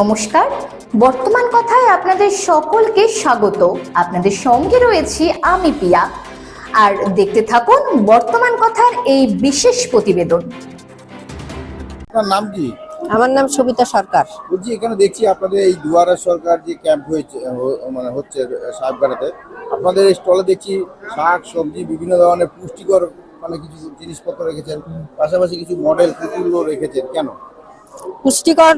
নমস্কার। বর্তমান কথায় আপনাদের সকলকে স্বাগত। আপনাদের সঙ্গে রয়েছি আমি পিয়া। আর দেখতে থাকুন বর্তমান কথার এই বিশেষ প্রতিবেদন। আপনার নাম কি? আমার নাম সবিতা সরকার। বলছি এখানে দেখছি আপনাদের এই দুয়ারা সরকার যে ক্যাম্প হয়েছে মানে হচ্ছে সাহেবগাড়াতে। আপনাদের এই স্টলে দেখছি শাক সবজি বিভিন্ন ধরনের পুষ্টিকর মানে কিছু জিনিসপত্র রেখেছেন। পাশাপাশি কিছু মডেল পুতুলও রেখেছেন। কেন? পুষ্টিকর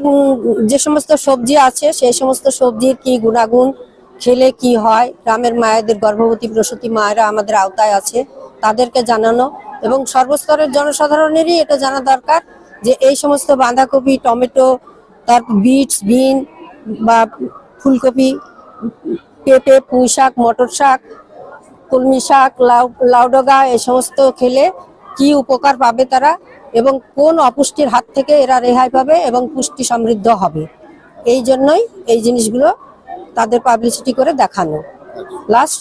যে সমস্ত সবজি আছে, সেই সমস্ত সবজির কি গুণাগুণ, খেলে কি হয়, গ্রামের মায়েদের গর্ভবতী প্রসূতি মায়েরা আমাদের আওতায় আছে, তাদেরকে জানানো এবং সর্বস্তরের জনসাধারণেরই এটা জানা দরকার যে এই সমস্ত বাঁধাকপি, টমেটো তারপর বিটস, বিন বা ফুলকপি, পেঁপে পুঁই শাক মটর শাক, কলমি শাক, লাউ লাউডগা এই সমস্ত খেলে কি উপকার পাবে তারা? এবং কোন অপুষ্টির হাত থেকে এরা রেহাই পাবে এবং পুষ্টি সমৃদ্ধ হবে। এই জন্যই এই জিনিসগুলো তাদের পাবলিসিটি করে দেখানো। লাস্ট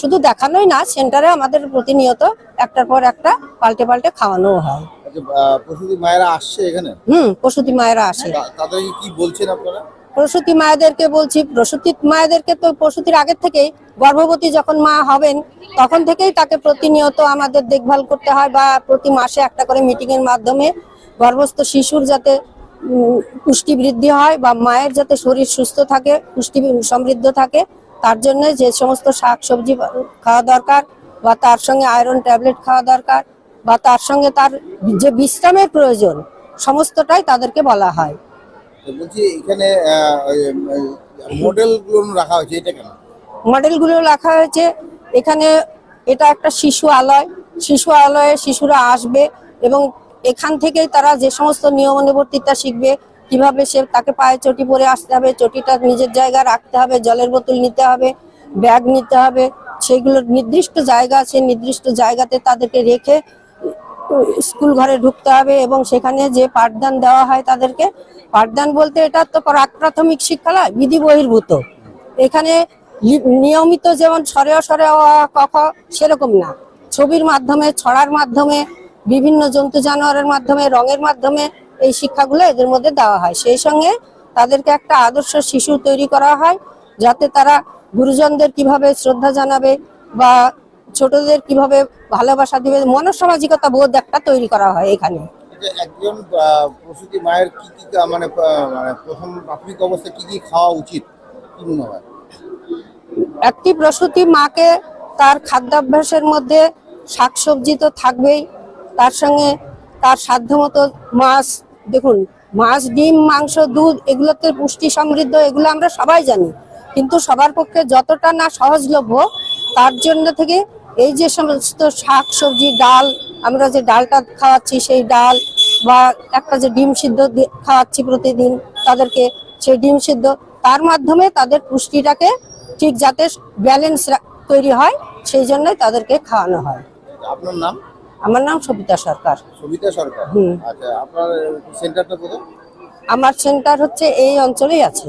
শুধু দেখানোই না সেন্টারে আমাদের প্রতিনিয়ত একটার পর একটা পাল্টে পাল্টে খাওয়ানো হয়। আচ্ছা প্রসূতি মায়েরা আসছে এখানে? হুম প্রসূতি মায়েরা আসে। তাদের কি বলছেন আপনারা? প্রসূতি মায়েদেরকে বলছি, প্রসূতি মায়েদেরকে তো প্রসূতির আগের থেকেই গর্ভবতী যখন মা হবেন, তখন থেকেই তাকে প্রতিনিয়ত আমাদের দেখভাল করতে হয় বা প্রতি মাসে একটা করে মিটিং এর মাধ্যমে গর্ভস্থ শিশুর যাতে পুষ্টি বৃদ্ধি হয় বা মায়ের যাতে শরীর সুস্থ থাকে, পুষ্টি সমৃদ্ধ থাকে, তার জন্য যে সমস্ত শাক সবজি খাওয়া দরকার বা তার সঙ্গে আয়রন ট্যাবলেট খাওয়া দরকার বা তার সঙ্গে তার যে বিশ্রামের প্রয়োজন, সমস্তটাই তাদেরকে বলা হয়। বলছি এখানে মডেলগুলো রাখা হয়েছে, এটা কেন? মডেলগুলো রাখা হয়েছে, এখানে এটা একটা শিশু আলয়, শিশু আলয়ে শিশুরা আসবে এবং এখান থেকেই তারা যে সমস্ত নিয়মানুবর্তিতা শিখবে, কীভাবে সে তাকে পায়ে চটি পরে আসতে হবে, চটিটা নিজের জায়গায় রাখতে হবে, জলের বোতল নিতে হবে, ব্যাগ নিতে হবে সেইগুলোর নির্দিষ্ট জায়গা আছে, নির্দিষ্ট জায়গাতে তাদেরকে রেখে স্কুল ঘরে ঢুকতে হবে এবং সেখানে যে পাঠদান দেওয়া হয় তাদেরকে, পাঠদান বলতে এটা তো প্রাক প্রাথমিক নয় বিধি বহির্ভূত। এখানে নিয়মিত যেমন সরে সরে কখ সেরকম না। ছবির মাধ্যমে, ছড়ার মাধ্যমে, বিভিন্ন জন্তু জানোয়ারের মাধ্যমে, রঙের মাধ্যমে এই শিক্ষাগুলো এদের মধ্যে দেওয়া হয়। সেই সঙ্গে তাদেরকে একটা আদর্শ শিশু তৈরি করা হয়, যাতে তারা গুরুজনদের কীভাবে শ্রদ্ধা জানাবে বা ছোটদের কীভাবে ভালোবাসা দিবে মনসামাজিকতা বোধ একটা তৈরি করা হয় এখানে। একজন প্রসূতি মায়ের কি কি মানে মানে প্রথম প্রাথমিক অবস্থায় কি কি খাওয়া উচিত? কি মনে হয়? একটি প্রসূতি মাকে তার খাদ্যাভ্যাসের মধ্যে শাকসবজি তো থাকবেই তার সঙ্গে তার সাধ্যমতো মাছ দেখুন মাছ ডিম মাংস দুধ এগুলোতে পুষ্টি সমৃদ্ধ এগুলো আমরা সবাই জানি। কিন্তু সবার পক্ষে যতটা না সহজলভ্য তার জন্য থেকে এই যে সমস্ত শাক সবজি ডাল আমরা যে ডালটা খাওয়াচ্ছি সেই ডাল বা একটা যে ডিম সিদ্ধ খাওয়াচ্ছি প্রতিদিন তাদেরকে সেই ডিম সিদ্ধ তার মাধ্যমে তাদের পুষ্টিটাকে ঠিক যাতে ব্যালেন্স তৈরি হয় সেই জন্যই তাদেরকে খাওয়ানো হয়। আপনার নাম? আমার নাম সবিতা সরকার। সবিতা সরকার? হুম। আচ্ছা আপনার সেন্টারটা কোথায়? আমার সেন্টার হচ্ছে এই অঞ্চলেই আছে।